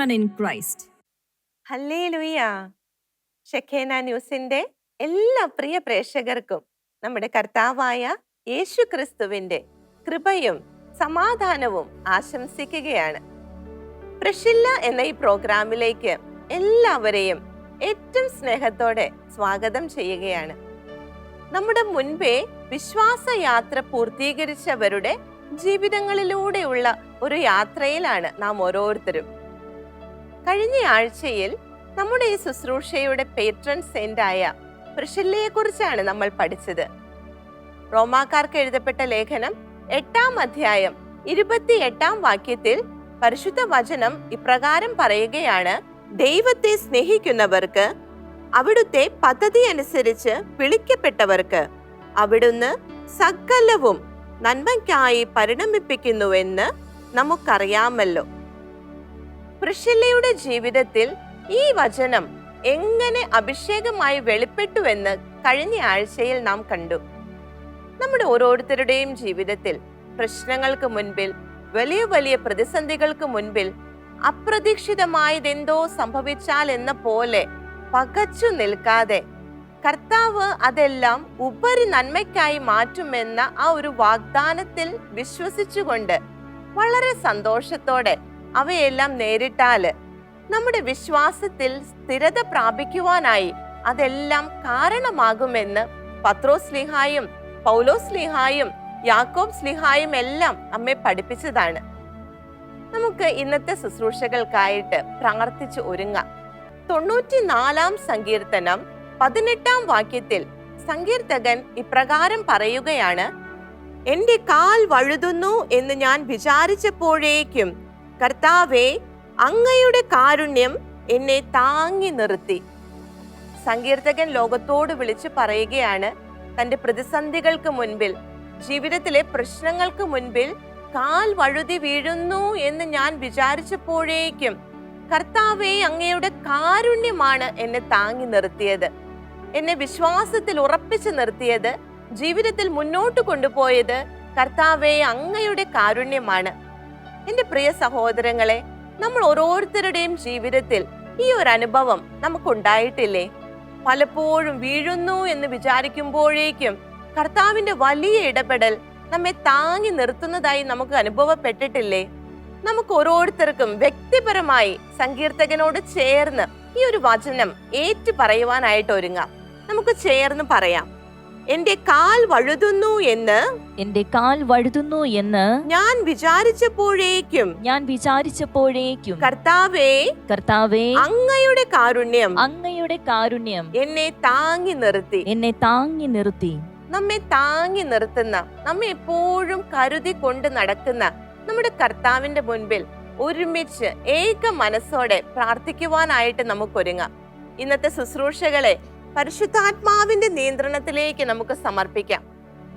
women in Christ. ന്യൂസിന്റെ എല്ലാ പ്രിയ പ്രേക്ഷകർക്കും നമ്മുടെ കർത്താവായ യേശു ക്രിസ്തുവിന്റെ കൃപയും സമാധാനവും ആശംസിക്കുകയാണ്. പ്രഷില്ല എന്ന ഈ പ്രോഗ്രാമിലേക്ക് എല്ലാവരെയും ഏറ്റവും സ്നേഹത്തോടെ സ്വാഗതം ചെയ്യുകയാണ്. നമ്മുടെ മുൻപേ വിശ്വാസയാത്ര പൂർത്തീകരിച്ചവരുടെ ജീവിതങ്ങളിലൂടെയുള്ള ഒരു യാത്രയിലാണ് നാം ഓരോരുത്തരും കഴിഞ്ഞ ആഴ്ചയിൽ നമ്മുടെ ഈ ശുശ്രൂഷയുടെ പേട്രൺ സെന്റായ പ്രിഷില്ലയെ കുറിച്ചാണ് നമ്മൾ പഠിച്ചത്. റോമാക്കാർക്ക് എഴുതപ്പെട്ട ലേഖനം എട്ടാം അധ്യായം ഇരുപത്തി എട്ടാം വാക്യത്തിൽ പരിശുദ്ധ വചനം ഇപ്രകാരം പറയുകയാണ് ദൈവത്തെ സ്നേഹിക്കുന്നവർക്ക് അവിടുത്തെ പദ്ധതി അനുസരിച്ച് വിളിക്കപ്പെട്ടവർക്ക് അവിടുന്ന് സകലവും നന്മയ്ക്കായി പരിണമിപ്പിക്കുന്നുവെന്ന് നമുക്കറിയാമല്ലോ. പ്രിഷില്ലയുടെ ജീവിതത്തിൽ ഈ വചനം എങ്ങനെ അഭിഷേകമായി വെളിപ്പെട്ടുവെന്ന് കഴിഞ്ഞ ആഴ്ചയിൽ നാം കണ്ടു. നമ്മുടെ ഓരോരുത്തരുടെയും ജീവിതത്തിൽ പ്രശ്നങ്ങൾക്ക് മുൻപിൽ വലിയ വലിയ പ്രതിസന്ധികൾക്ക് മുൻപിൽ അപ്രതീക്ഷിതമായതെന്തോ സംഭവിച്ചാൽ എന്ന പോലെ പകച്ചു നിൽക്കാതെ കർത്താവ് അതെല്ലാം ഉപരി നന്മയ്ക്കായി മാറ്റുമെന്ന ആ ഒരു വാഗ്ദാനത്തിൽ വിശ്വസിച്ചുകൊണ്ട് വളരെ സന്തോഷത്തോടെ അവയെല്ലാം നേരിട്ടാൽ നമ്മുടെ വിശ്വാസത്തിൽ സ്ഥിരത പ്രാപിക്കുവാനായി അതെല്ലാം കാരണമാകുമെന്ന് പത്രോസ് ലിഹായും പൗലോസ് ലിഹായും യാക്കോബ് സ്ലിഹായും എല്ലാം അമ്മെ പഠിപ്പിച്ചതാണ്. നമുക്ക് ഇന്നത്തെ ശുശ്രൂഷകൾക്കായിട്ട് പ്രാർത്ഥിച്ച് ഒരുങ്ങാം. തൊണ്ണൂറ്റിനാലാം സങ്കീർത്തനം പതിനെട്ടാം വാക്യത്തിൽ സങ്കീർത്തകൻ ഇപ്രകാരം പറയുകയാണ് എന്റെ കാൽ വഴുതുന്നു എന്ന് ഞാൻ വിചാരിച്ചപ്പോഴേക്കും കർത്താവെ അങ്ങയുടെ കാരുണ്യം എന്നെ താങ്ങി നിർത്തി. സങ്കീർത്തകൻ ലോകത്തോട് വിളിച്ചു പറയുകയാണ് തന്റെ പ്രതിസന്ധികൾക്ക് മുൻപിൽ ജീവിതത്തിലെ പ്രശ്നങ്ങൾക്ക് മുൻപിൽ കാൽ വഴുതി വീഴുന്നു എന്ന് ഞാൻ വിചാരിച്ചപ്പോഴേക്കും കർത്താവെ അങ്ങയുടെ കാരുണ്യമാണ് എന്നെ താങ്ങി നിർത്തിയത്. എന്നെ വിശ്വാസത്തിൽ ഉറപ്പിച്ചു നിർത്തിയത് ജീവിതത്തിൽ മുന്നോട്ട് കൊണ്ടുപോയത് കർത്താവെ അങ്ങയുടെ കാരുണ്യമാണ്. എന്റെ പ്രിയ സഹോദരങ്ങളെ നമ്മൾ ഓരോരുത്തരുടെയും ജീവിതത്തിൽ ഈ ഒരു അനുഭവം നമുക്കുണ്ടായിട്ടില്ലേ? പലപ്പോഴും വീഴുന്നു എന്ന് വിചാരിക്കുമ്പോഴേക്കും കർത്താവിന്റെ വലിയ ഇടപെടൽ നമ്മെ താങ്ങി നിർത്തുന്നതായി നമുക്ക് അനുഭവപ്പെട്ടിട്ടില്ലേ? നമുക്ക് ഓരോരുത്തർക്കും വ്യക്തിപരമായി സങ്കീർത്തകനോട് ചേർന്ന് ഈ ഒരു വചനം ഏറ്റു പറയുവാനായിട്ട് ഒരുങ്ങാം. നമുക്ക് ചേർന്ന് പറയാം. എന്റെ കാൽ വഴുതുന്നു എന്ന് എന്റെ കാൽ വഴുതുന്നു എന്ന് ഞാൻ വിചാരിച്ചപ്പോഴേക്കും ഞാൻ വിചാരിച്ചപ്പോഴേക്കും കർത്താവേ കർത്താവേ അങ്ങയുടെ കാരുണ്യം അങ്ങയുടെ കാരുണ്യം എന്നെ താങ്ങി നിർത്തി. എന്നെ താങ്ങി നിർത്തി. നമ്മെ താങ്ങി നിർത്തുന്ന നമ്മെ എപ്പോഴും കരുതി കൊണ്ട് നടക്കുന്ന നമ്മുടെ കർത്താവിന്റെ മുൻപിൽ ഒരുമിച്ച് ഏക മനസ്സോടെ പ്രാർത്ഥിക്കുവാനായിട്ട് നമുക്കൊരുങ്ങാം. ഇന്നത്തെ ശുശ്രൂഷകളെ പരിശുദ്ധാത്മാവിന്റെ നിയന്ത്രണത്തിലേക്ക് നമുക്ക് സമർപ്പിക്കാം.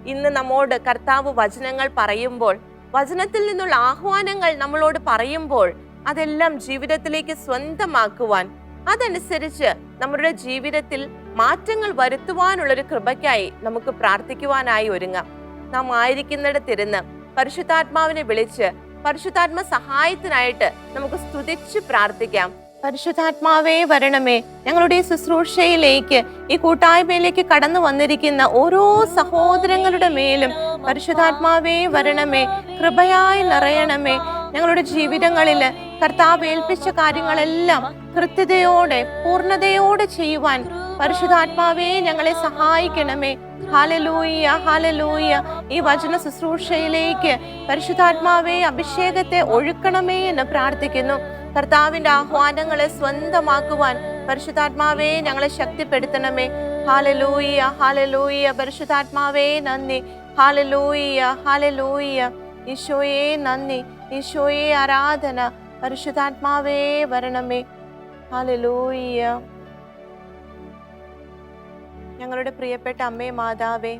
ഇന്ന് നമ്മോട് കർത്താവ് വചനങ്ങൾ പറയുമ്പോൾ വചനത്തിൽ നിന്നുള്ള ആഹ്വാനങ്ങൾ നമ്മളോട് പറയുമ്പോൾ അതെല്ലാം ജീവിതത്തിലേക്ക് സ്വന്തമാക്കുവാൻ അതനുസരിച്ച് നമ്മുടെ ജീവിതത്തിൽ മാറ്റങ്ങൾ വരുത്തുവാനുള്ള ഒരു കൃപയ്ക്കായി നമുക്ക് പ്രാർത്ഥിക്കുവാനായി ഒരുങ്ങാം. നാം ആയിരിക്കുന്നിടത്തിരുന്ന് പരിശുദ്ധാത്മാവിനെ വിളിച്ച് പരിശുദ്ധാത്മ സഹായത്തിനായിട്ട് നമുക്ക് സ്തുതിച്ച് പ്രാർത്ഥിക്കാം. പരിശുദ്ധാത്മാവേ വരണമേ. ഞങ്ങളുടെ ശുശ്രൂഷയിലേക്ക് ഈ കൂട്ടായ്മയിലേക്ക് കടന്നു വന്നിരിക്കുന്ന ഓരോ സഹോദരങ്ങളുടെ മേലും പരിശുദ്ധാത്മാവേ വരണമേ. കൃപയായി നിറയണമേ. ഞങ്ങളുടെ ജീവിതങ്ങളിൽ കർത്താവ് ഏൽപ്പിച്ച കാര്യങ്ങളെല്ലാം കൃത്യതയോടെ പൂർണതയോടെ ചെയ്യുവാൻ പരിശുദ്ധാത്മാവേ ഞങ്ങളെ സഹായിക്കണമേ. ഹാലലൂയ ഹാലലൂയ ഈ വചന ശുശ്രൂഷയിലേക്ക് പരിശുദ്ധാത്മാവേ അഭിഷേകത്തെ ഒഴുക്കണമേ എന്ന് പ്രാർത്ഥിക്കുന്നു. കർത്താവിന്റെ ആഹ്വാനങ്ങളെ സ്വന്തമാക്കുവാൻ പരിശുദ്ധാത്മാവേ ഞങ്ങളെ ശക്തിപ്പെടുത്തണമേ. ഹാലലൂയ ഹാലലൂയ പരിശുദ്ധാത്മാവേ നന്ദി. ഹാലലൂയ ഹാലലൂയ ഈശോയെ നന്ദി. ഈശോയെ ആരാധന. പരിശുദ്ധാത്മാവേ വരണമേ. ഹാലലൂയ ഞങ്ങളുടെ പ്രിയപ്പെട്ട അമ്മേ മാതാവേ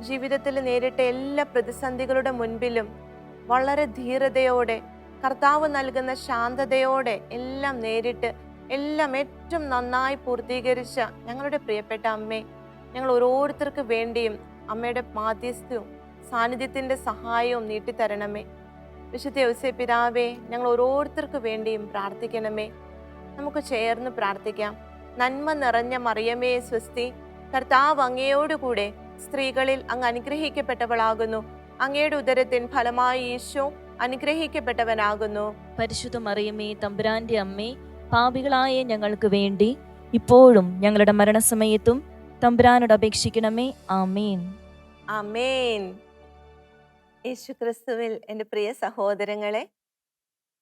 ജീവിതത്തിൽ നേരിട്ട എല്ലാ പ്രതിസന്ധികളുടെ മുൻപിലും വളരെ ധീരതയോടെ കർത്താവ് നൽകുന്ന ശാന്തതയോടെ എല്ലാം നേരിട്ട് എല്ലാം ഏറ്റവും നന്നായി പൂർത്തീകരിച്ച ഞങ്ങളുടെ പ്രിയപ്പെട്ട അമ്മേ ഞങ്ങൾ ഓരോരുത്തർക്ക് വേണ്ടിയും അമ്മയുടെ മാധ്യസ്ഥവും സാന്നിധ്യത്തിന്റെ സഹായവും നീട്ടിത്തരണമേ. വിശുദ്ധ യോസേ പിതാവേ ഞങ്ങൾ ഓരോരുത്തർക്ക് വേണ്ടിയും പ്രാർത്ഥിക്കണമേ. നമുക്ക് ചേർന്ന് പ്രാർത്ഥിക്കാം. നന്മ നിറഞ്ഞ മറിയമേ സ്വസ്തി കർത്താവ് അങ്ങയോടുകൂടെ സ്ത്രീകളിൽ അങ്ങ് അനുഗ്രഹിക്കപ്പെട്ടവളാകുന്നു. അങ്ങയുടെ ഉദരത്തിൻ ഫലമായി ഈശോ അനുഗ്രഹിക്കപ്പെട്ടവനാകുന്നു. പരിശുദ്ധ മറിയമ്മേ തമ്പുരാന്റെ അമ്മേ പാപികളായ ഞങ്ങൾക്ക് വേണ്ടി ഇപ്പോഴും ഞങ്ങളുടെ മരണസമയത്തും തമ്പുരാനോട് അപേക്ഷിക്കണമേ. ആമേൻ. അമേൻ യേശു ക്രിസ്തുവിൽ എന്റെ പ്രിയ സഹോദരങ്ങളെ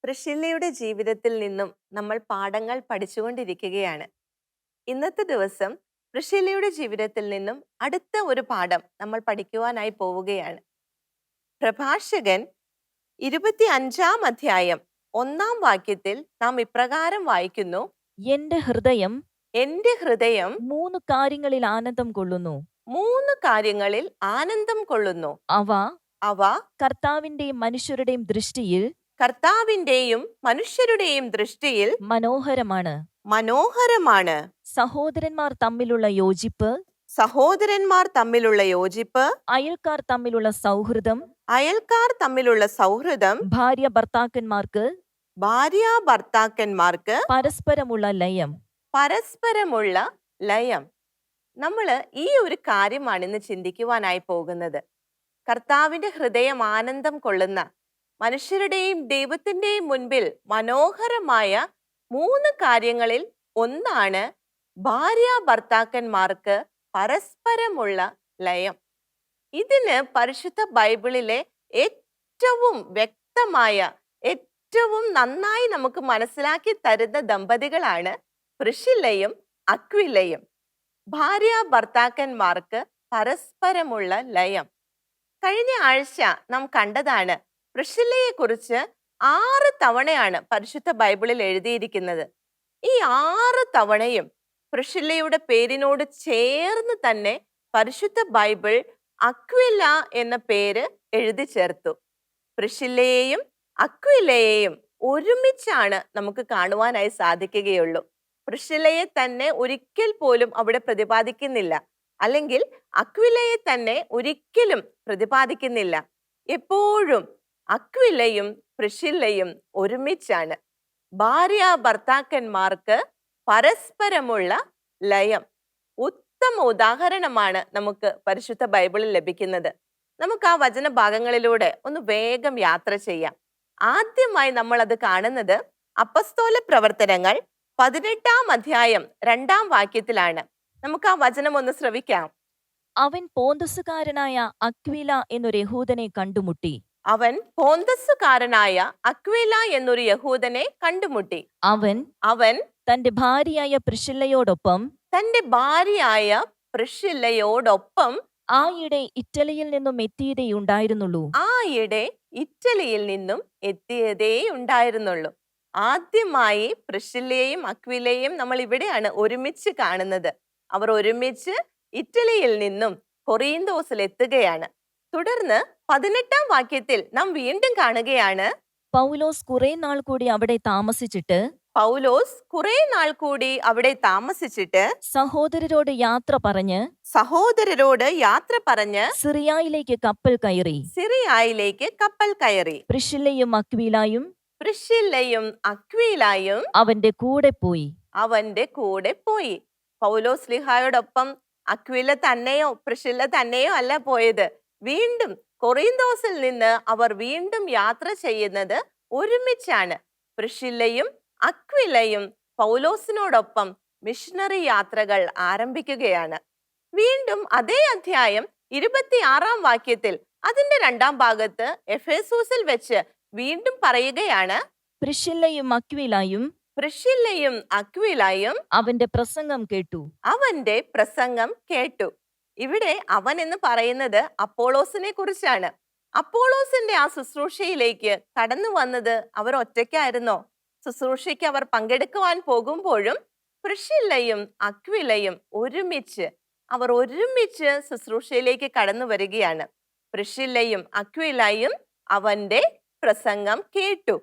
പ്രഷില്ലയുടെ ജീവിതത്തിൽ നിന്നും നമ്മൾ പാഠങ്ങൾ പഠിച്ചുകൊണ്ടിരിക്കുകയാണ്. ഇന്നത്തെ ദിവസം പ്രഷില്ലയുടെ ജീവിതത്തിൽ നിന്നും അടുത്ത ഒരു പാഠം നമ്മൾ പഠിക്കുവാനായി പോവുകയാണ്. പ്രഭാഷകൻ ഇരുപത്തി അഞ്ചാം അധ്യായം ഒന്നാം വാക്യത്തിൽ നാം ഇപ്രകാരം വായിക്കുന്നു. എന്റെ ഹൃദയം എന്റെ ഹൃദയം മൂന്ന് കാര്യങ്ങളിൽ ആനന്ദം കൊള്ളുന്നു. മൂന്ന് കാര്യങ്ങളിൽ ആനന്ദം കൊള്ളുന്നു. അവ അവ കർത്താവിന്റെയും മനുഷ്യരുടെയും ദൃഷ്ടിയിൽ കർത്താവിന്റെയും മനുഷ്യരുടെയും ദൃഷ്ടിയിൽ മനോഹരമാണ്. മനോഹരമാണ്. സഹോദരന്മാർ തമ്മിലുള്ള യോജിപ്പ് സഹോദരന്മാർ തമ്മിലുള്ള യോജിപ്പ്. അയൽക്കാർ തമ്മിലുള്ള സൗഹൃദം. അയൽക്കാർ തമ്മിലുള്ള സൗഹൃദം. ഭാര്യ ഭർത്താക്കന്മാർക്ക്. ഭാര്യ ഭർത്താക്കന്മാർക്ക്. പരസ്പരമുള്ള ലയം. പരസ്പരമുള്ള ലയം. നമ്മൾ ഈ ഒരു കാര്യമാണ് ഇന്ന് ചിന്തിക്കുവാനായി പോകുന്നത്. കർത്താവിന്റെ ഹൃദയം ആനന്ദം കൊള്ളുന്ന മനുഷ്യരുടെയും ദൈവത്തിന്റെയും മുൻപിൽ മനോഹരമായ മൂന്ന് കാര്യങ്ങളിൽ ഒന്നാണ് ഭാര്യ ഭർത്താക്കന്മാർക്ക് പരസ്പരമുള്ള ലയം. ഇതിന് പരിശുദ്ധ ബൈബിളിലെ ഏറ്റവും വ്യക്തമായ ഏറ്റവും നന്നായി നമുക്ക് മനസ്സിലാക്കി തരുന്ന ദമ്പതികളാണ് പ്രിഷില്ലയും അക്വിലയും ഭാര്യ ഭർത്താക്കന്മാർക്ക് പരസ്പരമുള്ള ലയം. കഴിഞ്ഞ ആഴ്ച നാം കണ്ടതാണ് പ്രിഷില്ലയെ കുറിച്ച് ആറ് തവണയാണ് പരിശുദ്ധ ബൈബിളിൽ എഴുതിയിരിക്കുന്നത്. ഈ ആറ് തവണയും പ്രിഷില്ലയുടെ പേരിനോട് ചേർന്ന് തന്നെ പരിശുദ്ധ ബൈബിൾ അക്വില എന്ന പേര് എഴുതി ചേർത്തു. പ്രിഷില്ലയെയും അക്വിലയെയും ഒരുമിച്ചാണ് നമുക്ക് കാണുവാനായി സാധിക്കുകയുള്ളൂ. പ്രിഷിലയെ തന്നെ ഒരിക്കൽ പോലും അവിടെ പ്രതിപാദിക്കുന്നില്ല. അല്ലെങ്കിൽ അക്വിലയെ തന്നെ ഒരിക്കലും പ്രതിപാദിക്കുന്നില്ല. എപ്പോഴും അക്വിലയും പ്രിഷില്ലയും ഒരുമിച്ചാണ്. ഭാര്യ ഭർത്താക്കന്മാർക്ക് പരസ്പരമുള്ള ലയം. ഉത്തമ ഉദാഹരണമാണ് നമുക്ക് പരിശുദ്ധ ബൈബിളിൽ ലഭിക്കുന്നത്. നമുക്ക് ആ വചന ഭാഗങ്ങളിലൂടെ ഒന്ന് വേഗം യാത്ര ചെയ്യാം. ആദ്യമായി നമ്മൾ അത് കാണുന്നത് അപ്പസ്തോല പ്രവർത്തനങ്ങൾ പതിനെട്ടാം അധ്യായം രണ്ടാം വാക്യത്തിലാണ്. നമുക്ക് ആ വചനം ഒന്ന് ശ്രവിക്കാം. അവൻ പോന്തസുകാരനായ അക്വില എന്നൊരു യഹൂദനെ കണ്ടുമുട്ടി. അവൻ പോന്തസുകാരനായ അക്വില എന്നൊരു യഹൂദനെ കണ്ടുമുട്ടി. അവൻ അവൻ തന്റെ ഭാര്യയായ പ്രിഷില്ലയോടൊപ്പം തന്റെ ഭാര്യയായ പ്രിഷില്ലയോടൊപ്പം ആയിടെ ഇറ്റലിയിൽ നിന്നും എത്തിയതേയുണ്ടായിരുന്നുള്ളൂ ആയിടെ ഇറ്റലിയിൽ നിന്നും എത്തിയതേ ഉണ്ടായിരുന്നുള്ളൂ. ആദ്യമായി പ്രിഷില്ലയെയും അക്വിലയെയും നമ്മൾ ഇവിടെയാണ് ഒരുമിച്ച് കാണുന്നത്. അവർ ഒരുമിച്ച് ഇറ്റലിയിൽ നിന്നും കൊറിയന്തോസിൽ എത്തുകയാണ്. തുടർന്ന് പതിനെട്ടാം വാക്യത്തിൽ നാം വീണ്ടും കാണുകയാണ്. പൗലോസ് കുറെ നാൾ കൂടി അവിടെ താമസിച്ചിട്ട് പൗലോസ് കുറെ നാൾ കൂടി അവിടെ താമസിച്ചിട്ട് സഹോദരരോട് യാത്ര പറഞ്ഞ് സഹോദരരോട് യാത്ര പറഞ്ഞ് സിറിയായിലേക്ക് കപ്പൽ കയറി. സിറിയായിലേക്ക് കപ്പൽ കയറി. പ്രിഷില്ലയും അക്വീലായും പ്രിഷില്ലയും അക്വീലായും അവന്റെ കൂടെ പോയി. അവന്റെ കൂടെ പോയി. പൗലോസ് ലിഹായോടൊപ്പം അക്വില തന്നെയോ പ്രിഷില്ല തന്നെയോ അല്ല പോയത്. വീണ്ടും കൊറിന്തോസിൽ നിന്ന് അവർ വീണ്ടും യാത്ര ചെയ്യുന്നത് ഒരുമിച്ചാണ്. പ്രിഷില്ലയും അക്വിലയും പൗലോസിനോടൊപ്പം മിഷണറി യാത്രകൾ ആരംഭിക്കുകയാണ്. വീണ്ടും അതേ അധ്യായം ഇരുപത്തിയാറാം വാക്യത്തിൽ അതിന്റെ രണ്ടാം ഭാഗത്ത് എഫേസൂസിൽ വെച്ച് വീണ്ടും പറയുകയാണ്. പ്രിഷില്ലയും അക്വിലയും പ്രിഷില്ലയും അക്വിലയും അവന്റെ പ്രസംഗം കേട്ടു. അവന്റെ പ്രസംഗം കേട്ടു. ഇവിടെ അവൻ എന്ന് പറയുന്നത് അപ്പോളോസിനെ കുറിച്ചാണ്. അപ്പോളോസിന്റെ ആ ശുശ്രൂഷയിലേക്ക് കടന്നു വന്നത് അവർ ഒറ്റയ്ക്കായിരുന്നോ? ശുശ്രൂഷയ്ക്ക് അവർ പങ്കെടുക്കുവാൻ പോകുമ്പോഴും പ്രിഷില്ലയും അക്വിലയും ഒരുമിച്ച് അവർ ഒരുമിച്ച് ശുശ്രൂഷയിലേക്ക് കടന്നു വരികയാണ്. പ്രിഷില്ലയും അക്വിലയും അവന്റെ പ്രസംഗം കേട്ടു.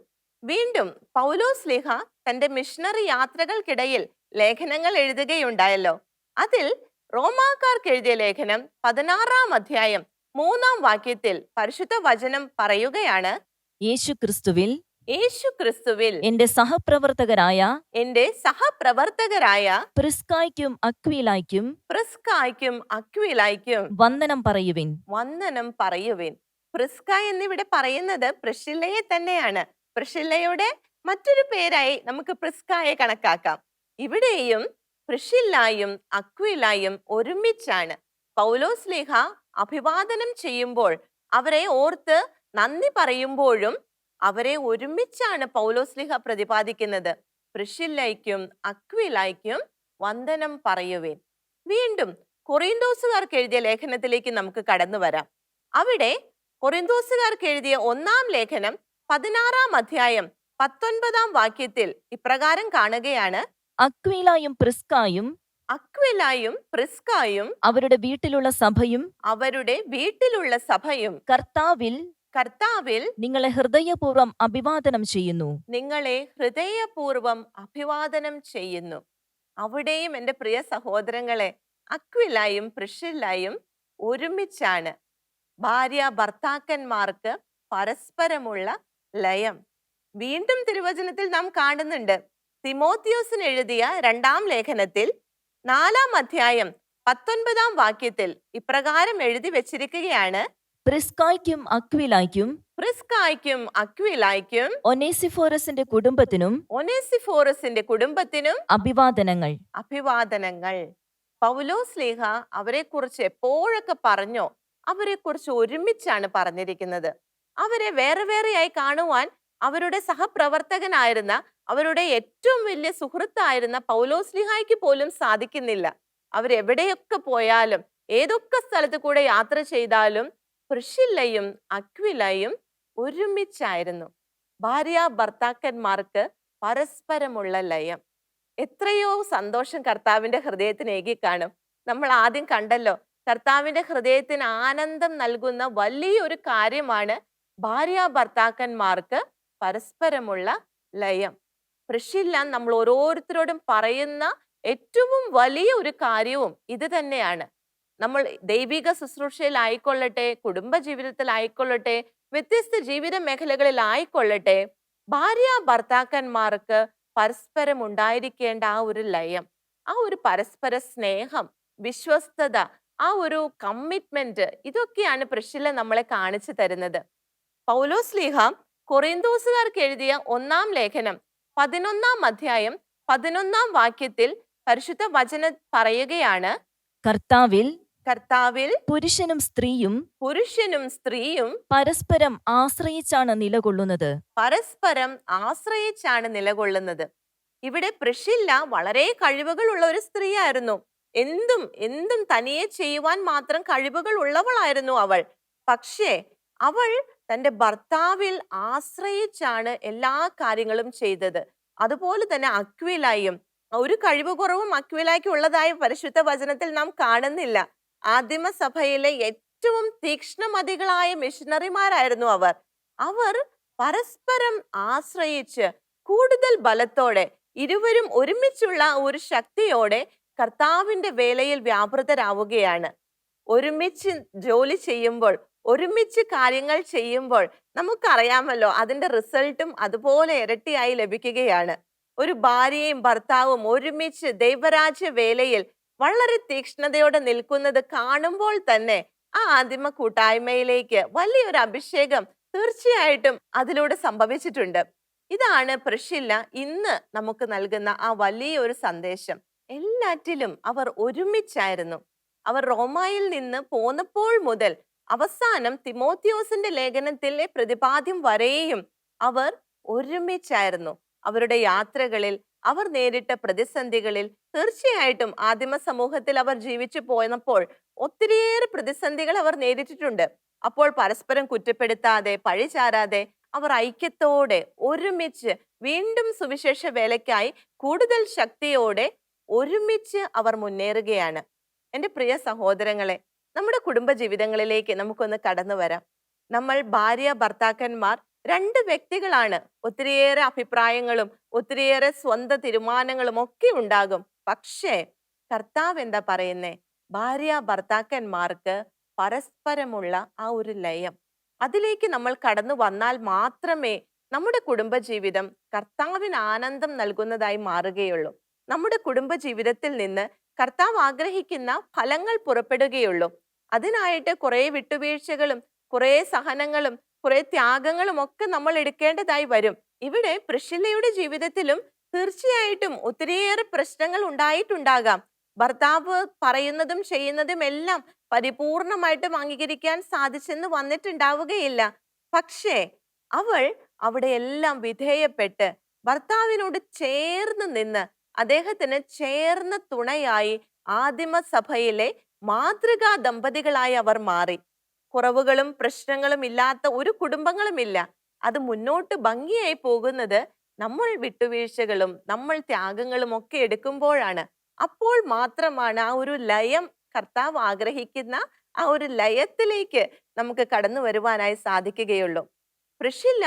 വീണ്ടും പൗലോസ് ലിഹ തന്റെ മിഷണറി യാത്രകൾക്കിടയിൽ ലേഖനങ്ങൾ എഴുതുകയുണ്ടായല്ലോ. അതിൽ റോമാക്കാർക്ക് എഴുതിയ ലേഖനം പതിനാറാം അധ്യായം മൂന്നാം വാക്യത്തിൽ പരിശുദ്ധ വചനം പറയുകയാണ് യേശു ക്രിസ്തുവിൽ യേശു ക്രിസ്തുവിൽ എന്റെ സഹപ്രവർത്തകരായ എന്റെ സഹപ്രവർത്തകരായ പ്രിസ്കായ്ക്കും അക്വീലായ്ക്കും പ്രിസ്കായ്ക്കും അക്വിലായ്ക്കും വന്ദനം പറയുവിൻ. വന്ദനം പറയുവിൻ. പ്രിസ്ക എന്നിവിടെ പറയുന്നത് പ്രഷില്ലയെ തന്നെയാണ്. പ്രഷില്ലയുടെ മറ്റൊരു പേരായി നമുക്ക് പ്രിസ്കായെ കണക്കാക്കാം. ഇവിടെയും പ്രിഷില്ലായും അക്വിലായും ഒരുമിച്ചാണ്. പൗലോസ് ലേഖ അഭിവാദനം ചെയ്യുമ്പോൾ അവരെ ഓർത്ത് നന്ദി പറയുമ്പോഴും അവരെ ഒരുമിച്ചാണ് പൗലോസ് ലേഖ പ്രതിപാദിക്കുന്നത്. പ്രിഷില്ലയ്ക്കും അക്വിലായ്ക്കും വന്ദനം പറയുവേൻ. വീണ്ടും കൊറിന്തോസുകാർക്ക് എഴുതിയ ലേഖനത്തിലേക്ക് നമുക്ക് കടന്നു വരാം. അവിടെ കൊറിന്തോസുകാർക്ക് എഴുതിയ ഒന്നാം ലേഖനം പതിനാറാം അധ്യായം പത്തൊൻപതാം വാക്യത്തിൽ ഇപ്രകാരം കാണുകയാണ്. അക്വിലായും പ്രിസ്കായും അക്വിലായും പ്രിസ്കായും അവരുടെ വീട്ടിലുള്ള സഭയും അവരുടെ വീട്ടിലുള്ള സഭയും കർത്താവിൽ കർത്താവിൽ നിങ്ങളെ ഹൃദയപൂർവം അഭിവാദനം ചെയ്യുന്നു. നിങ്ങളെ ഹൃദയപൂർവം അഭിവാദനം ചെയ്യുന്നു. അവിടെയും എന്റെ പ്രിയ സഹോദരങ്ങളെ അക്വിലായും പ്രിഷില്ലായും ഒരുമിച്ചാണ് ഭാര്യ ഭർത്താക്കന്മാർക്ക് പരസ്പരമുള്ള ലയം. വീണ്ടും തിരുവചനത്തിൽ നാം കാണുന്നുണ്ട്. തിമോത്തിയോസിന് എഴുതിയ രണ്ടാം ലേഖനത്തിൽ നാലാം അധ്യായം പത്തൊൻപതാം വാക്യത്തിൽ ഇപ്രകാരം എഴുതി വെച്ചിരിക്കുകയാണ്. പ്രിസ്കായ്ക്കും അക്വിലായ്ക്കും പ്രിസ്കായ്ക്കും അക്വിലായ്ക്കും ഒനേസിഫോറസിന്റെ കുടുംബത്തിനും ഒനേസിഫോറസിന്റെ കുടുംബത്തിനും അഭിവാദനങ്ങൾ. അഭിവാദനങ്ങൾ. പൗലോസ് ലേഖ അവരെ കുറിച്ച് എപ്പോഴൊക്കെ പറഞ്ഞോ അവരെ കുറിച്ച് ഒരുമിച്ചാണ് പറഞ്ഞിരിക്കുന്നത്. അവരെ വേറെ വേറെയായി കാണുവാൻ അവരുടെ സഹപ്രവർത്തകനായിരുന്ന അവരുടെ ഏറ്റവും വലിയ സുഹൃത്തായിരുന്ന പൗലോസ് ലിഹായ്ക്ക് പോലും സാധിക്കുന്നില്ല. അവരെവിടെയൊക്കെ പോയാലും ഏതൊക്കെ സ്ഥലത്ത് കൂടെ യാത്ര ചെയ്താലും പ്രിഷില്ലയും അക്വിലയും ഒരുമിച്ചായിരുന്നു. ഭാര്യ ഭർത്താക്കന്മാർക്ക് പരസ്പരമുള്ള ലയം. എത്രയോ സന്തോഷം കർത്താവിന്റെ ഹൃദയത്തിന് ഏകി കാണും നമ്മൾ ആദ്യം കണ്ടല്ലോ കർത്താവിന്റെ ഹൃദയത്തിന് ആനന്ദം നൽകുന്ന വലിയൊരു കാര്യമാണ് ഭാര്യ ഭർത്താക്കന്മാർക്ക് പരസ്പരമുള്ള ലയം. പ്രിഷില്ല നമ്മൾ ഓരോരുത്തരോടും പറയുന്ന ഏറ്റവും വലിയ ഒരു കാര്യവും ഇത് തന്നെയാണ്. നമ്മൾ ദൈവിക ശുശ്രൂഷയിലായിക്കൊള്ളട്ടെ കുടുംബ ജീവിതത്തിലായിക്കൊള്ളട്ടെ വ്യത്യസ്ത ജീവിത മേഖലകളിൽ ആയിക്കൊള്ളട്ടെ ഭാര്യ ഭർത്താക്കന്മാർക്ക് പരസ്പരം ഉണ്ടായിരിക്കേണ്ട ആ ഒരു ലയം ആ ഒരു പരസ്പര സ്നേഹം വിശ്വസ്തത ആ ഒരു കമ്മിറ്റ്മെന്റ് ഇതൊക്കെയാണ് പ്രഷില നമ്മളെ കാണിച്ചു തരുന്നത്. പൗലോസ് ലീഹ കൊറിന്തോസുകാർക്ക് എഴുതിയ ഒന്നാം ലേഖനം പതിനൊന്നാം അധ്യായം പതിനൊന്നാം വാക്യത്തിൽ പരിശുദ്ധ വചന പറയുകയാണ് കർത്താവിൽ കർത്താവിൽ പുരുഷനും സ്ത്രീയും പുരുഷനും സ്ത്രീയും പരസ്പരം ആശ്രയിച്ചാണ് നിലകൊള്ളുന്നത്. പരസ്പരം ആശ്രയിച്ചാണ് നിലകൊള്ളുന്നത്. ഇവിടെ പ്രഷില്ല വളരെ കഴിവുകളുള്ള ഒരു സ്ത്രീയായിരുന്നു. എന്തും എന്തും തനിയെ ചെയ്യുവാൻ മാത്രം കഴിവുകൾ ഉള്ളവളായിരുന്നു അവൾ. പക്ഷേ അവൾ തന്റെ ഭർത്താവിൽ ആശ്രയിച്ചാണ് എല്ലാ കാര്യങ്ങളും ചെയ്തത്. അതുപോലെ തന്നെ അക്വിലായും ഒരു കഴിവ് കുറവും അക്വിലായ്ക്ക് ഉള്ളതായി പരിശുദ്ധ വചനത്തിൽ നാം കാണുന്നില്ല. ആദിമസഭയിലെ ഏറ്റവും തീക്ഷ്ണമതികളായ മിഷണറിമാരായിരുന്നു അവർ. അവർ പരസ്പരം ആശ്രയിച്ച് കൂടുതൽ ബലത്തോടെ ഇരുവരും ഒരുമിച്ചുള്ള ഒരു ശക്തിയോടെ കർത്താവിന്റെ വേലയിൽ വ്യാപൃതരാവുകയാണ്. ഒരുമിച്ച് ജോലി ചെയ്യുമ്പോൾ ഒരുമിച്ച് കാര്യങ്ങൾ ചെയ്യുമ്പോൾ നമുക്കറിയാമല്ലോ അതിന്റെ റിസൾട്ടും അതുപോലെ ഇരട്ടിയായി ലഭിക്കുകയാണ്. ഒരു ഭാര്യയും ഭർത്താവും ഒരുമിച്ച് ദൈവരാജ്യ വേലയിൽ വളരെ തീക്ഷ്ണതയോടെ നിൽക്കുന്നത് കാണുമ്പോൾ തന്നെ ആ ആദിമ കൂട്ടായ്മയിലേക്ക് വലിയൊരു അഭിഷേകം തീർച്ചയായിട്ടും അതിലൂടെ സംഭവിച്ചിട്ടുണ്ട്. ഇതാണ് പ്രഷില്ല ഇന്ന് നമുക്ക് നൽകുന്ന ആ വലിയൊരു സന്ദേശം. എല്ലാറ്റിലും അവർ ഒരുമിച്ചായിരുന്നു. അവർ റോമായിൽ നിന്ന് പോന്നപ്പോൾ മുതൽ അവസാനം തിമോത്തിയോസിന്റെ ലേഖനത്തിലെ പ്രതിപാദ്യം വരെയും അവർ ഒരുമിച്ചായിരുന്നു. അവരുടെ യാത്രകളിൽ അവർ നേരിട്ട പ്രതിസന്ധികളിൽ തീർച്ചയായിട്ടും ആദിമ സമൂഹത്തിൽ അവർ ജീവിച്ചു പോയപ്പോൾ ഒത്തിരിയേറെ പ്രതിസന്ധികൾ അവർ നേരിട്ടിട്ടുണ്ട്. അപ്പോൾ പരസ്പരം കുറ്റപ്പെടുത്താതെ പഴിചാരാതെ അവർ ഐക്യത്തോടെ ഒരുമിച്ച് വീണ്ടും സുവിശേഷ വേലയ്ക്കായി കൂടുതൽ ശക്തിയോടെ ഒരുമിച്ച് അവർ മുന്നേറുകയാണ്. എന്റെ പ്രിയ സഹോദരങ്ങളെ നമ്മുടെ കുടുംബ ജീവിതങ്ങളിലേക്ക് നമുക്കൊന്ന് കടന്നു വരാം നമ്മൾ ഭാര്യ ഭർത്താക്കന്മാർ രണ്ട് വ്യക്തികളാണ് ഒത്തിരിയേറെ അഭിപ്രായങ്ങളും ഒത്തിരിയേറെ സ്വന്തം തീരുമാനങ്ങളും ഒക്കെ ഉണ്ടാകും. പക്ഷേ കർത്താവ് എന്താ പറയുന്നേ? ഭാര്യ ഭർത്താക്കന്മാർക്ക് പരസ്പരമുള്ള ആ ഒരു ലയം. അതിലേക്ക് നമ്മൾ കടന്നു വന്നാൽ മാത്രമേ നമ്മുടെ കുടുംബജീവിതം കർത്താവിന് ആനന്ദം നൽകുന്നതായി മാറുകയുള്ളൂ. നമ്മുടെ കുടുംബജീവിതത്തിൽ നിന്ന് കർത്താവ് ആഗ്രഹിക്കുന്ന ഫലങ്ങൾ പുറപ്പെടുകയുള്ളൂ. അതിനായിട്ട് കുറേ വിട്ടുവീഴ്ചകളും കുറേ സഹനങ്ങളും കുറേ ത്യാഗങ്ങളും ഒക്കെ നമ്മൾ എടുക്കേണ്ടതായി വരും. ഇവിടെ പ്രിഷില്ലയുടെ ജീവിതത്തിലും തീർച്ചയായിട്ടും ഒത്തിരിയേറെ പ്രശ്നങ്ങൾ ഉണ്ടായിട്ടുണ്ടാകാം. ഭർത്താവ് പറയുന്നതും ചെയ്യുന്നതും എല്ലാം പരിപൂർണമായിട്ടും അംഗീകരിക്കാൻ സാധിച്ചെന്ന് വന്നിട്ടുണ്ടാവുകയില്ല. പക്ഷേ അവൾ അവിടെ എല്ലാം വിധേയപ്പെട്ട് ഭർത്താവിനോട് ചേർന്ന് നിന്ന് അദ്ദേഹത്തിന് ചേർന്ന തുണയായി ആദിമസഭയിലെ മാതൃകാ ദമ്പതികളായി അവർ മാറി. കുറവുകളും പ്രശ്നങ്ങളും ഇല്ലാത്ത ഒരു കുടുംബങ്ങളുമില്ല അത് മുന്നോട്ട് ഭംഗിയായി പോകുന്നത് നമ്മൾ വിട്ടുവീഴ്ചകളും നമ്മൾ ത്യാഗങ്ങളും ഒക്കെ എടുക്കുമ്പോഴാണ്. അപ്പോൾ മാത്രമാണ് ആ ഒരു ലയം കർത്താവ് ആഗ്രഹിക്കുന്ന ആ ഒരു ലയത്തിലേക്ക് നമുക്ക് കടന്നു വരുവാനായി സാധിക്കുകയുള്ളൂ. പ്രിഷില്ല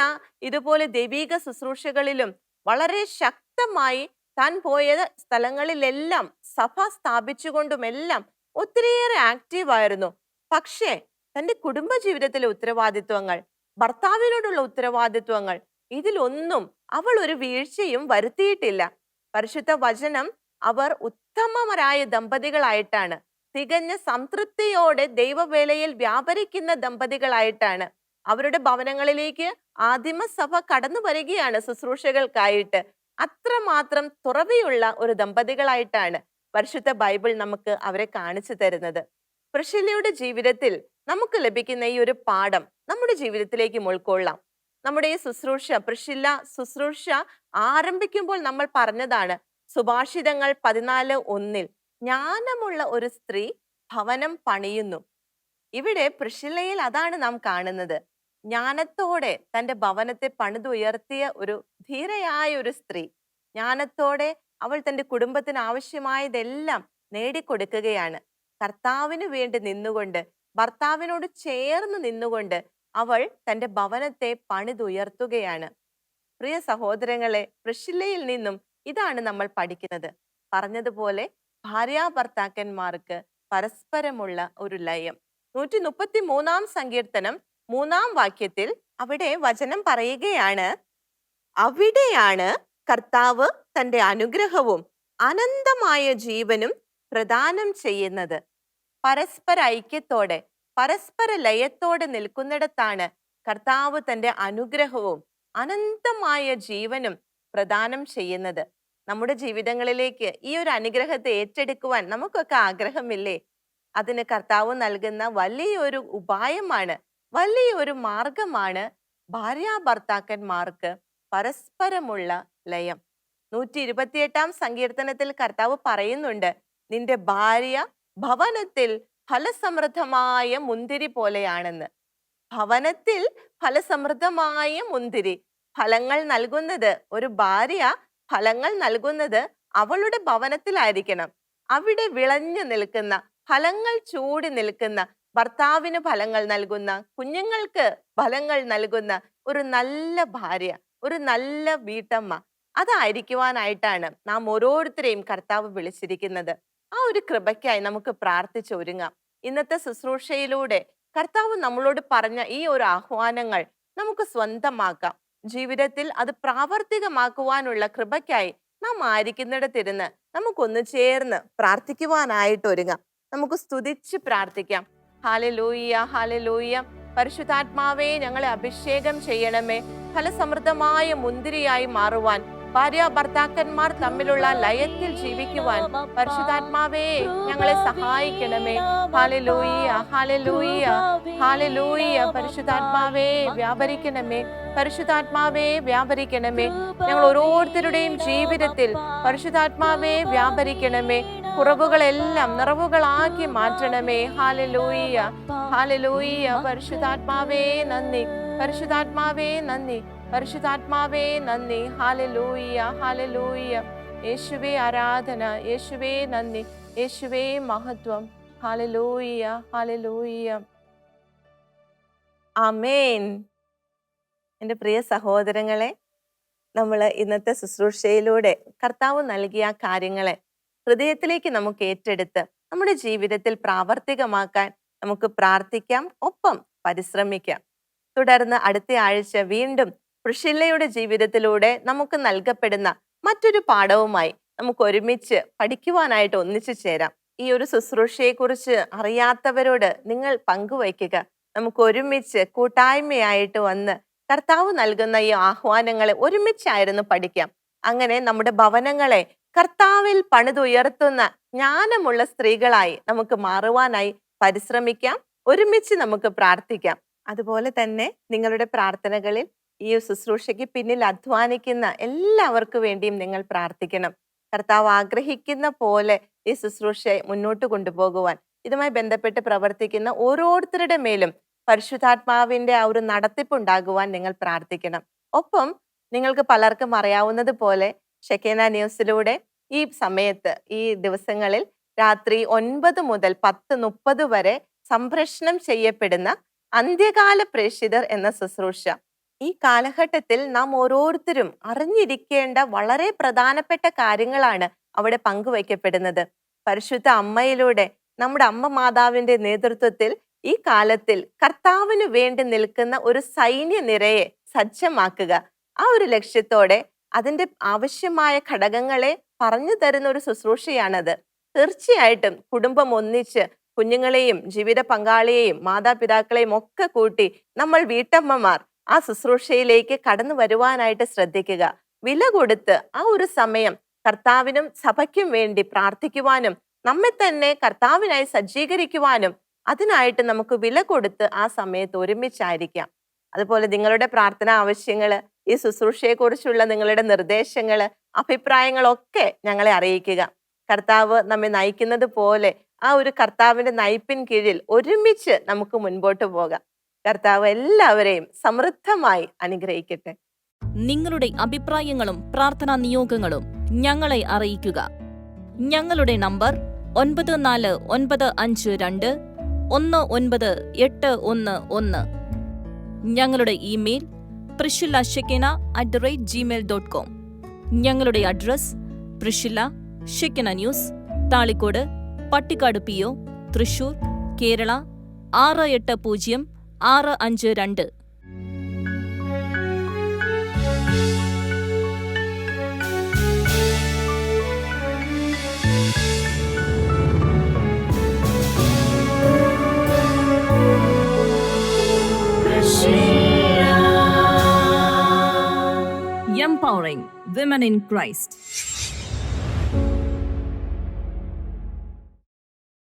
ഇതുപോലെ ദൈവീക ശുശ്രൂഷകളിലും വളരെ ശക്തമായി താൻ പോയ സ്ഥലങ്ങളിലെല്ലാം സഭ സ്ഥാപിച്ചുകൊണ്ടുമെല്ലാം ഒത്തിരിയേറെ ആക്റ്റീവ് ആയിരുന്നു പക്ഷേ തന്റെ കുടുംബജീവിതത്തിലെ ഉത്തരവാദിത്വങ്ങൾ ഭർത്താവിനോടുള്ള ഉത്തരവാദിത്വങ്ങൾ ഇതിലൊന്നും അവൾ ഒരു വീഴ്ചയും വരുത്തിയിട്ടില്ല. പരിശുദ്ധ വചനം അവർ ഉത്തമരായ ദമ്പതികളായിട്ടാണ് തികഞ്ഞ സംതൃപ്തിയോടെ ദൈവവേലയിൽ വ്യാപരിക്കുന്ന ദമ്പതികളായിട്ടാണ്. അവരുടെ ഭവനങ്ങളിലേക്ക് ആദിമസഭ കടന്നു വരികയാണ് ശുശ്രൂഷകൾക്കായിട്ട്. അത്രമാത്രം തുറവിയുള്ള ഒരു ദമ്പതികളായിട്ടാണ് പരിശുദ്ധ ബൈബിൾ നമുക്ക് അവരെ കാണിച്ചു തരുന്നത്. പ്രഷില്ലയുടെ ജീവിതത്തിൽ നമുക്ക് ലഭിക്കുന്ന ഈ ഒരു പാഠം നമ്മുടെ ജീവിതത്തിലേക്ക് ഉൾക്കൊള്ളാം. നമ്മുടെ ഈ ശുശ്രൂഷ പ്രശില്ല ശുശ്രൂഷ ആരംഭിക്കുമ്പോൾ നമ്മൾ പറഞ്ഞതാണ് സുഭാഷിതങ്ങൾ പതിനാല് ഒന്നിൽ ജ്ഞാനമുള്ള ഒരു സ്ത്രീ ഭവനം പണിയുന്നു. ഇവിടെ പ്രശില്ലയിൽ അതാണ് നാം കാണുന്നത്. ജ്ഞാനത്തോടെ തന്റെ ഭവനത്തെ പണിതുയർത്തിയ ഒരു ധീരയായ ഒരു സ്ത്രീ ജ്ഞാനത്തോടെ അവൾ തന്റെ കുടുംബത്തിന് ആവശ്യമായതെല്ലാം നേടിക്കൊടുക്കുകയാണ്. കർത്താവിന് വേണ്ടി നിന്നുകൊണ്ട് ഭർത്താവിനോട് ചേർന്ന് നിന്നുകൊണ്ട് അവൾ തന്റെ ഭവനത്തെ പണിതുയർത്തുകയാണ്. പ്രിയ സഹോദരങ്ങളെ പ്രഷില്ലയിൽ നിന്നും ഇതാണ് നമ്മൾ പഠിക്കുന്നത് പറഞ്ഞതുപോലെ ഭാര്യാഭർത്താക്കന്മാർക്ക് പരസ്പരമുള്ള ഒരു ലയം. നൂറ്റി മുപ്പത്തി മൂന്നാം സങ്കീർത്തനം മൂന്നാം വാക്യത്തിൽ അവിടെ വചനം പറയുകയാണ് അവിടെയാണ് കർത്താവ് തന്റെ അനുഗ്രഹവും അനന്തമായ ജീവനും പ്രദാനം ചെയ്യുന്നത്. പരസ്പര ഐക്യത്തോടെ പരസ്പര ലയത്തോടെ നിൽക്കുന്നിടത്താണ് കർത്താവ് തന്റെ അനുഗ്രഹവും അനന്തമായ ജീവനും പ്രദാനം ചെയ്യുന്നത്. നമ്മുടെ ജീവിതങ്ങളിലേക്ക് ഈ ഒരു അനുഗ്രഹത്തെ ഏറ്റെടുക്കുവാൻ നമുക്കൊക്കെ ആഗ്രഹമില്ലേ? അതിന് കർത്താവ് നൽകുന്ന വലിയൊരു ഉപായമാണ് വലിയൊരു മാർഗമാണ് ഭാര്യ ഭർത്താക്കന്മാർക്ക് പരസ്പരമുള്ള ലയം. നൂറ്റി ഇരുപത്തിയെട്ടാം സങ്കീർത്തനത്തിൽ കർത്താവ് പറയുന്നുണ്ട് നിന്റെ ഭാര്യ ഭവനത്തിൽ ഫലസമൃദ്ധമായ മുന്തിരി പോലെയാണെന്ന്. ഭവനത്തിൽ ഫലസമൃദ്ധമായ മുന്തിരി. ഫലങ്ങൾ നൽകുന്നത് ഒരു ഭാര്യ ഫലങ്ങൾ നൽകുന്നത് അവളുടെ ഭവനത്തിലായിരിക്കണം. അവിടെ വിളഞ്ഞു നിൽക്കുന്ന ഫലങ്ങൾ ചൂടി നിൽക്കുന്ന ഭർത്താവിന് ഫലങ്ങൾ നൽകുന്ന കുഞ്ഞുങ്ങൾക്ക് ഫലങ്ങൾ നൽകുന്ന ഒരു നല്ല ഭാര്യ ഒരു നല്ല വീട്ടമ്മ. അതായിരിക്കുവാനായിട്ടാണ് നാം ഓരോരുത്തരെയും കർത്താവ് വിളിച്ചിരിക്കുന്നത്. ആ ഒരു കൃപയ്ക്കായി നമുക്ക് പ്രാർത്ഥിച്ചൊരുങ്ങാം ഇന്നത്തെ ശുശ്രൂഷയിലൂടെ കർത്താവ് നമ്മളോട് പറഞ്ഞ ഈ ഒരു ആഹ്വാനങ്ങൾ നമുക്ക് സ്വന്തമാക്കാം. ജീവിതത്തിൽ അത് പ്രാവർത്തികമാക്കുവാനുള്ള കൃപയ്ക്കായി നാം ആയിരിക്കുന്നിടത്തിരുന്ന് നമുക്കൊന്ന് ചേർന്ന് പ്രാർത്ഥിക്കുവാനായിട്ട് ഒരുങ്ങാം. നമുക്ക് സ്തുതിച്ച് പ്രാർത്ഥിക്കാം. ഹാലലൂയ്യ ഹാലലൂയ്യ പരിശുദ്ധാത്മാവേ ഞങ്ങളെ അഭിഷേകം ചെയ്യണമേ. ഫലസമൃദ്ധമായ മുന്തിരിയായി മാറുവാൻ ഭാര്യ ഭർത്താക്കന്മാർ തമ്മിലുള്ള ലയത്തിൽ ജീവിക്കുവാൻ പരിശുദ്ധാത്മാവേ ഞങ്ങളെ സഹായിക്കണമേ. ഹാലലൂയ്യ ഹാലലൂയ്യ ഹാലലൂയ്യ പരിശുദ്ധാത്മാവേ വ്യാപരിക്കണമേ. പരിശുദ്ധാത്മാവേ വ്യാപരിക്കണമേ. ഞങ്ങൾ ഓരോരുത്തരുടെയും ജീവിതത്തിൽ പരിശുദ്ധാത്മാവേ വ്യാപരിക്കണമേ. കുറവുകളെല്ലാം നിറവുകളാക്കി മാറ്റണമേ. ഹാലലൂയ്യ ഹാലലൂയ്യ പരിശുദ്ധാത്മാവേ നന്ദി. പരിശുദ്ധാത്മാവേ നന്ദി. പരിശുദ്ധാത്മാവേ നന്ദി. ഹാലലൂയ ഹാലലൂയ യേശുവേ ആരാധന യേശുവേ നന്ദി. യേശുവേ മഹത്വം. Hallelujah hallelujah amen. എന്റെ പ്രിയ സഹോദരങ്ങളെ നമ്മൾ ഇന്നത്തെ ശുശ്രൂഷയിലൂടെ കർത്താവ് നൽകിയ കാര്യങ്ങളെ ഹൃദയത്തിലേക്ക് നമുക്ക് ഏറ്റെടുത്ത് നമ്മുടെ ജീവിതത്തിൽ പ്രാവർത്തികമാക്കാൻ നമുക്ക് പ്രാർത്ഥിക്കാം. ഒപ്പം പരിശ്രമിക്കാം. തുടർന്ന് അടുത്ത ആഴ്ച വീണ്ടും പ്രിഷില്ലയുടെ ജീവിതത്തിലൂടെ നമുക്ക് നൽകപ്പെടുന്ന മറ്റൊരു പാഠവുമായി നമുക്ക് ഒരുമിച്ച് പഠിക്കുവാനായിട്ട് ഒന്നിച്ചു ചേരാം. ഈ ഒരു ശുശ്രൂഷയെക്കുറിച്ച് അറിയാത്തവരോട് നിങ്ങൾ പങ്കുവയ്ക്കുക. നമുക്ക് ഒരുമിച്ച് കൂട്ടായ്മയായിട്ട് വന്ന് കർത്താവ് നൽകുന്ന ഈ ആഹ്വാനങ്ങളെ ഒരുമിച്ചായിരുന്നു പഠിക്കാം. അങ്ങനെ നമ്മുടെ ഭവനങ്ങളെ കർത്താവിൽ പണിതുയർത്തുന്ന ജ്ഞാനമുള്ള സ്ത്രീകളായി നമുക്ക് മാറുവാനായി പരിശ്രമിക്കാം. ഒരുമിച്ച് നമുക്ക് പ്രാർത്ഥിക്കാം. അതുപോലെ തന്നെ നിങ്ങളുടെ പ്രാർത്ഥനകളിൽ ഈ ശുശ്രൂഷയ്ക്ക് പിന്നിൽ അധ്വാനിക്കുന്ന എല്ലാവർക്കും വേണ്ടിയും നിങ്ങൾ പ്രാർത്ഥിക്കണം. കർത്താവ് ആഗ്രഹിക്കുന്ന പോലെ ഈ ശുശ്രൂഷ മുന്നോട്ട് കൊണ്ടുപോകുവാൻ. ഇതുമായി ബന്ധപ്പെട്ട് പ്രവർത്തിക്കുന്ന ഓരോരുത്തരുടെ മേലും പരിശുദ്ധാത്മാവിന്റെ ആ ഒരു നടത്തിപ്പുണ്ടാകുവാൻ നിങ്ങൾ പ്രാർത്ഥിക്കണം. ഒപ്പം നിങ്ങൾക്ക് പലർക്കും അറിയാവുന്നത് പോലെ ഷെക്കേന ന്യൂസിലൂടെ ഈ സമയത്ത് ഈ ദിവസങ്ങളിൽ രാത്രി ഒൻപത് മുതൽ പത്ത് മുപ്പത് വരെ സംപ്രേഷണം ചെയ്യപ്പെടുന്ന അന്ത്യകാല പ്രേക്ഷിതർ എന്ന ശുശ്രൂഷ. ഈ കാലഘട്ടത്തിൽ നാം ഓരോരുത്തരും അറിഞ്ഞിരിക്കേണ്ട വളരെ പ്രധാനപ്പെട്ട കാര്യങ്ങളാണ് അവിടെ പങ്കുവയ്ക്കപ്പെടുന്നത്. പരിശുദ്ധ അമ്മയിലൂടെ നമ്മുടെ അമ്മ മാതാവിന്റെ നേതൃത്വത്തിൽ ഈ കാലത്തിൽ കർത്താവിന് വേണ്ടി നിൽക്കുന്ന ഒരു സൈന്യ നിരയെ സജ്ജമാക്കുക. ആ ഒരു ലക്ഷ്യത്തോടെ അതിന്റെ ആവശ്യമായ ഘടകങ്ങളെ പറഞ്ഞു തരുന്ന ഒരു ശുശ്രൂഷയാണത്. തീർച്ചയായിട്ടും കുടുംബം ഒന്നിച്ച് കുഞ്ഞുങ്ങളെയും ജീവിത പങ്കാളിയെയും മാതാപിതാക്കളെയും ഒക്കെ കൂട്ടി നമ്മൾ വീട്ടമ്മമാർ ആ ശുശ്രൂഷയിലേക്ക് കടന്നു വരുവാനായിട്ട് ശ്രദ്ധിക്കുക. വില കൊടുത്ത് ആ ഒരു സമയം കർത്താവിനും സഭയ്ക്കും വേണ്ടി പ്രാർത്ഥിക്കുവാനും നമ്മെ തന്നെ കർത്താവിനായി സജ്ജീകരിക്കുവാനും അതിനായിട്ട് നമുക്ക് വില കൊടുത്ത് ആ സമയത്ത് ഒരുമിച്ചായിരിക്കാം. അതുപോലെ നിങ്ങളുടെ പ്രാർത്ഥന ആവശ്യങ്ങൾ ഈ ശുശ്രൂഷയെക്കുറിച്ചുള്ള നിങ്ങളുടെ നിർദ്ദേശങ്ങൾ അഭിപ്രായങ്ങളൊക്കെ ഞങ്ങളെ അറിയിക്കുക. കർത്താവ് നമ്മെ നയിക്കുന്നത് പോലെ ആ ഒരു കർത്താവിന്റെ നയിപ്പിൻ കീഴിൽ ഒരുമിച്ച് നമുക്ക് മുൻപോട്ട് പോകാം. കർത്താവ് എല്ലാവരെയും സമൃദ്ധമായി അനുഗ്രഹിക്കട്ടെ. നിങ്ങളുടെ അഭിപ്രായങ്ങളും പ്രാർത്ഥനാ നിയോഗങ്ങളും ഞങ്ങളെ അറിയിക്കുക. ഞങ്ങളുടെ നമ്പർ ഒൻപത് നാല് ഒൻപത് അഞ്ച് രണ്ട് ഒന്ന് ഒൻപത് എട്ട് ഒന്ന് ഒന്ന്. ഞങ്ങളുടെ email Priscilla Shekinah at the rate gmail dot com ഞങ്ങളുടെ address Priscilla Shekinah news Thalikode Pattikkad P O Thrissur Kerala ആറ് എട്ട് പൂജ്യം ആറ് അഞ്ച് രണ്ട് Empowering women in Christ.